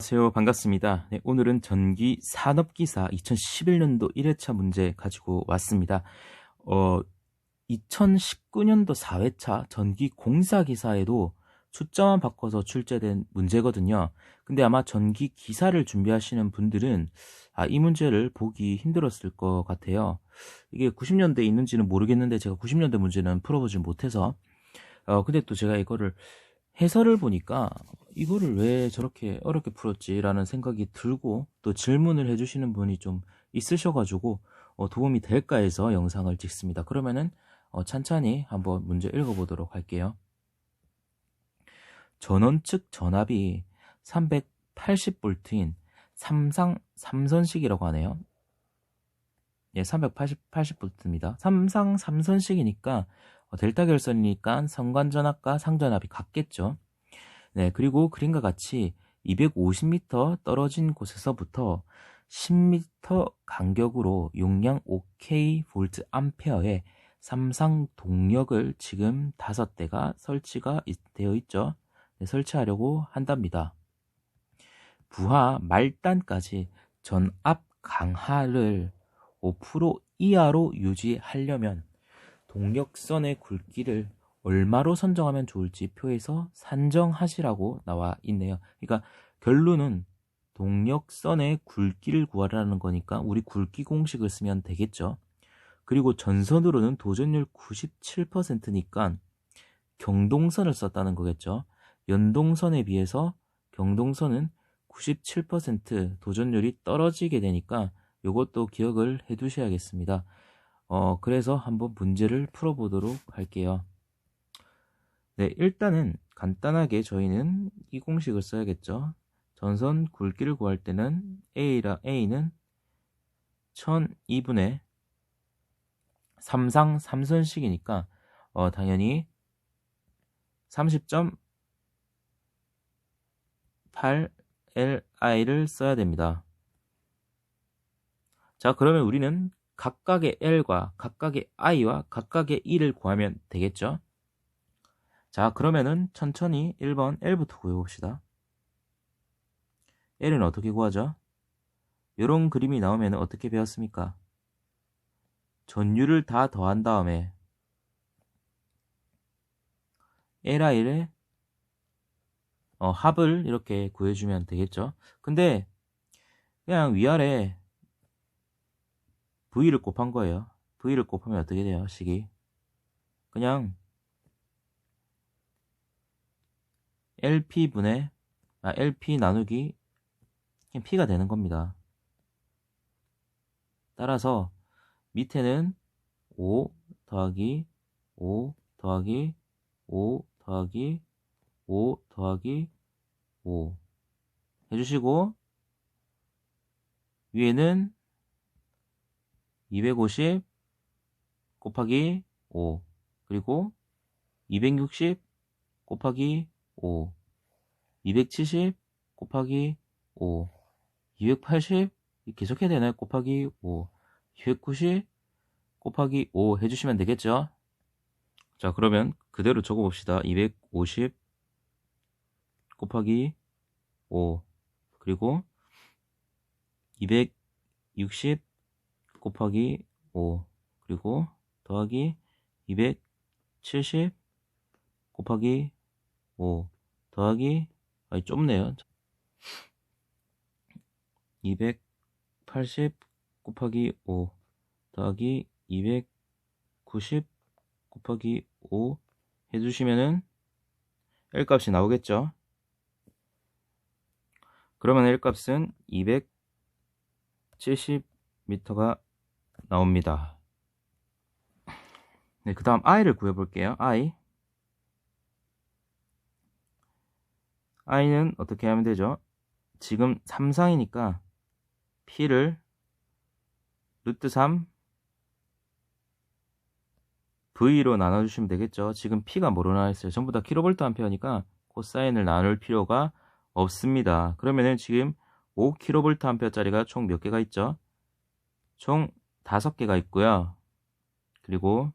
안녕하세요. 반갑습니다. 네, 오늘은 전기 산업기사 2011년도 1회차 문제 가지고 왔습니다. 어, 2019년도 4회차 전기 공사 기사에도 숫자만 바꿔서 출제된 문제거든요. 근데 아마 전기 기사를 준비하시는 분들은 아, 이 문제를 보기 힘들었을 것 같아요. 이게 90년대에 있는지는 모르겠는데 제가 90년대 문제는 풀어보지 못해서 어, 근데 또 제가 이거를 해설을 보니까 이거를 왜 저렇게 어렵게 풀었지라는 생각이 들고 또 질문을 해주시는 분이 좀 있으셔가지고 어, 도움이 될까 해서 영상을 찍습니다. 그러면은 어, 찬찬히 한번 문제 읽어보도록 할게요. 전원 측 전압이 380V인 삼상 3선식이라고 하네요. 예, 380, 80V입니다. 삼상 3선식이니까 어, 델타 결선이니까 성관전압과 상전압이 같겠죠. 네, 그리고 그림과 같이 250m 떨어진 곳에서부터 10m 간격으로 용량 5K 볼트 암페어의 삼상 동력을 지금 다섯 대가 설치가 되어 있죠. 네, 설치하려고 한답니다. 부하 말단까지 전압 강하를 5% 이하로 유지하려면 동력선의 굵기를 얼마로 선정하면 좋을지 표에서 산정하시라고 나와 있네요. 그러니까 결론은 동력선의 굵기를 구하라는 거니까 우리 굵기 공식을 쓰면 되겠죠. 그리고 전선으로는 도전율 97%니까 경동선을 썼다는 거겠죠. 연동선에 비해서 경동선은 97% 도전율이 떨어지게 되니까 이것도 기억을 해 두셔야겠습니다. 어, 그래서 한번 문제를 풀어보도록 할게요. 네, 일단은 간단하게 저희는 이 공식을 써야겠죠. 전선 굵기를 구할 때는 A라, A는 1002분의 3상 3선식이니까 어, 당연히 30.8LI를 써야 됩니다. 자, 그러면 우리는 각각의 L과 각각의 I와 각각의 E를 구하면 되겠죠? 자, 그러면은 천천히 1번 L부터 구해봅시다. L은 어떻게 구하죠? 이런 그림이 나오면 어떻게 배웠습니까? 전류를 다 더한 다음에 LI를 어, 합을 이렇게 구해주면 되겠죠? 근데 그냥 위아래 V를 곱한 거예요. V를 곱하면 어떻게 돼요? 식이. 그냥 LP분의 아, LP 나누기 그냥 P가 되는 겁니다. 따라서 밑에는 5 더하기 5 더하기 5 더하기 5 더하기 5 해주시고 위에는 250 곱하기 5 그리고 260 곱하기 5 270 곱하기 5 280 계속해야 되나요? 곱하기 5 290 곱하기 5 해주시면 되겠죠? 자 그러면 그대로 적어봅시다 250 곱하기 5 그리고 260 곱하기 5 그리고 더하기 270 곱하기 5 더하기 아니 좁네요. 280 곱하기 5 더하기 290 곱하기 5 해주시면은 L 값이 나오겠죠? 그러면 L 값은 270m가 나옵니다. 네, 그 다음 i를 구해볼게요. i. i는 어떻게 하면 되죠? 지금 3상이니까 p를 루트 3 v로 나눠주시면 되겠죠. 지금 p가 뭐로 나와있어요? 전부 다 킬로볼트 암페어니까 코사인을 나눌 필요가 없습니다. 그러면은 지금 5킬로볼트 암페어짜리가 총 몇 개가 있죠? 총 다섯 개가 있고요. 그리고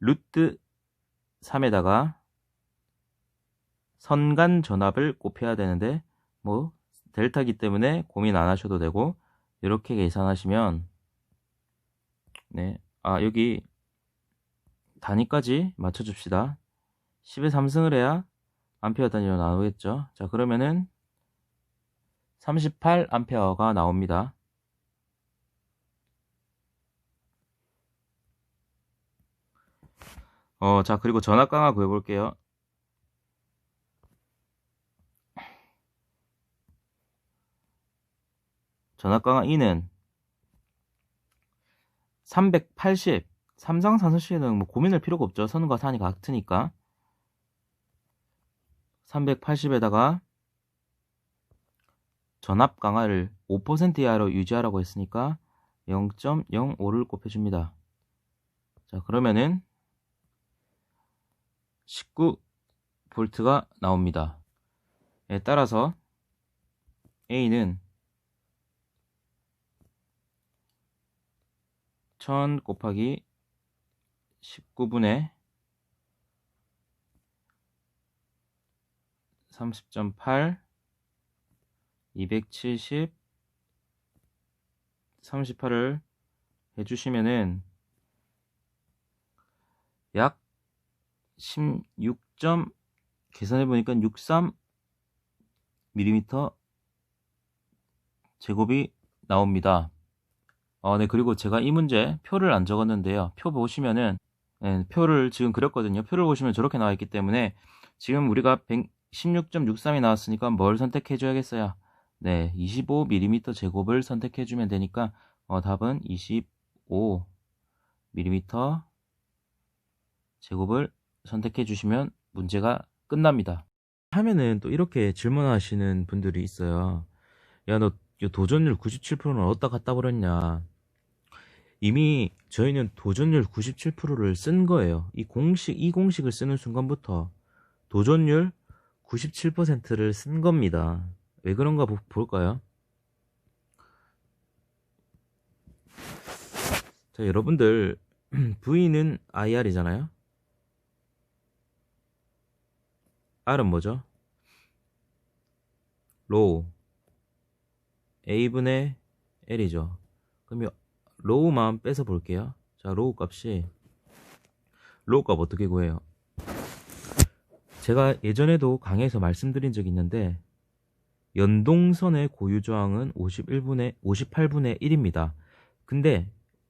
루트 3에다가 선간 전압을 곱해야 되는데 뭐 델타기 때문에 고민 안 하셔도 되고 이렇게 계산하시면 네, 아 여기 단위까지 맞춰 줍시다. 10에 3승을 해야 암페어 단위로 나오겠죠. 자 그러면은 38 암페어가 나옵니다. 어, 자, 그리고 전압 강화 구해볼게요. 전압 강화 2는 380, 삼상 산소시에는 뭐 고민할 필요가 없죠. 선과 산이 같으니까. 380에다가 전압 강화를 5% 이하로 유지하라고 했으니까 0.05를 곱해줍니다. 자, 그러면은 19V가 나옵니다. 에 따라서 A는 1000 곱하기 19분의 30.8 270 38을 해주시면은 약 16점 계산해 보니까 63 mm 제곱이 나옵니다. 어, 네, 그리고 제가 이 문제 표를 안 적었는데요. 표 보시면은 네, 표를 지금 그렸거든요. 표를 보시면 저렇게 나와 있기 때문에 지금 우리가 116.63이 나왔으니까 뭘 선택해 줘야겠어요? 네, 25mm 제곱을 선택해 주면 되니까 어, 답은 25mm 제곱을 선택해 주시면 문제가 끝납니다. 하면은 또 이렇게 질문하시는 분들이 있어요. 야, 너 도전율 97%는 어디다 갖다 버렸냐? 이미 저희는 도전율 97%를 쓴 거예요. 이 공식, 이 공식을 쓰는 순간부터 도전율 97%를 쓴 겁니다. 왜 그런가 보, 볼까요? 자, 여러분들, V는 IR이잖아요? R은 뭐죠? 로우 A분의 L이죠. 그럼 이 로우만 빼서 볼게요. 자, 로우 값이 로우 값 어떻게 구해요? 제가 예전에도 강의에서 말씀드린 적이 있는데 연동선의 고유저항은 51분의 58분의 1입니다. 근데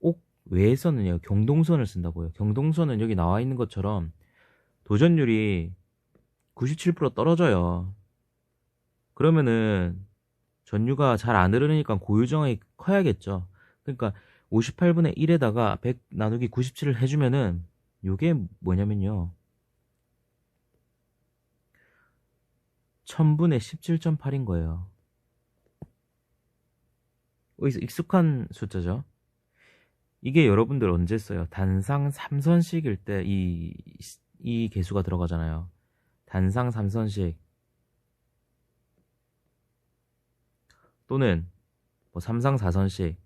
꼭 외에서는요 경동선을 쓴다고요. 경동선은 여기 나와 있는 것처럼 도전율이 97% 떨어져요. 그러면은 전류가 잘 안 흐르니까 고유정이 커야겠죠. 그러니까 58분의 1에다가 100 나누기 97을 해주면은 요게 뭐냐면요. 1000분의 17.8인 거예요. 익숙한 숫자죠. 이게 여러분들 언제 써요? 단상 3선식일 때 이, 이 개수가 들어가잖아요. 단상 3선식 또는 뭐 3상 4선식.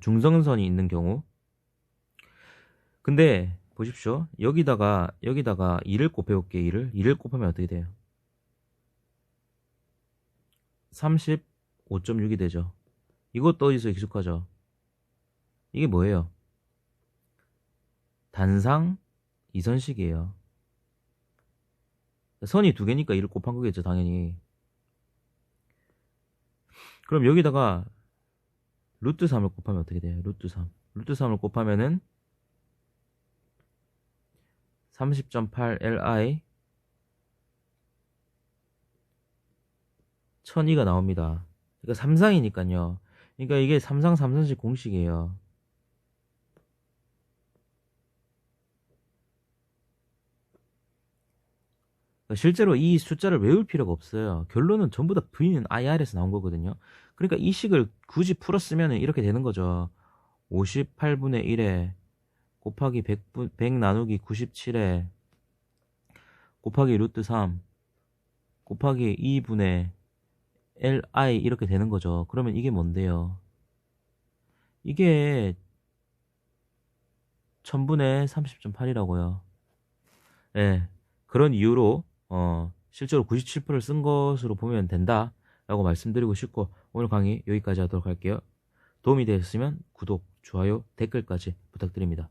중성선이 있는 경우. 근데 보십시오. 여기다가 여기다가 2를 곱해볼게 2를. 2를 곱하면 어떻게 돼요? 35.6이 되죠. 이것도 어디서 익숙하죠? 이게 뭐예요? 단상 이선식이에요. 선이 두 개니까 1을 곱한 거겠죠, 당연히. 그럼 여기다가 루트 3을 곱하면 어떻게 돼요? 루트 3. 루트 3을 곱하면은 30.8li 1002가 나옵니다. 그러니까 3상이니까요. 그러니까 이게 3상 3선식 공식이에요. 실제로 이 숫자를 외울 필요가 없어요. 결론은 전부 다 V는 IR에서 나온 거거든요. 그러니까 이 식을 굳이 풀었으면 이렇게 되는 거죠. 58분의 1에 곱하기 100, 100 나누기 97에 곱하기 루트 3 곱하기 2분의 li 이렇게 되는 거죠. 그러면 이게 뭔데요? 이게 1000분의 30.8이라고요. 예. 네, 그런 이유로 어, 실제로 97%를 쓴 것으로 보면 된다라고 말씀드리고 싶고 오늘 강의 여기까지 하도록 할게요. 도움이 되셨으면 구독, 좋아요, 댓글까지 부탁드립니다.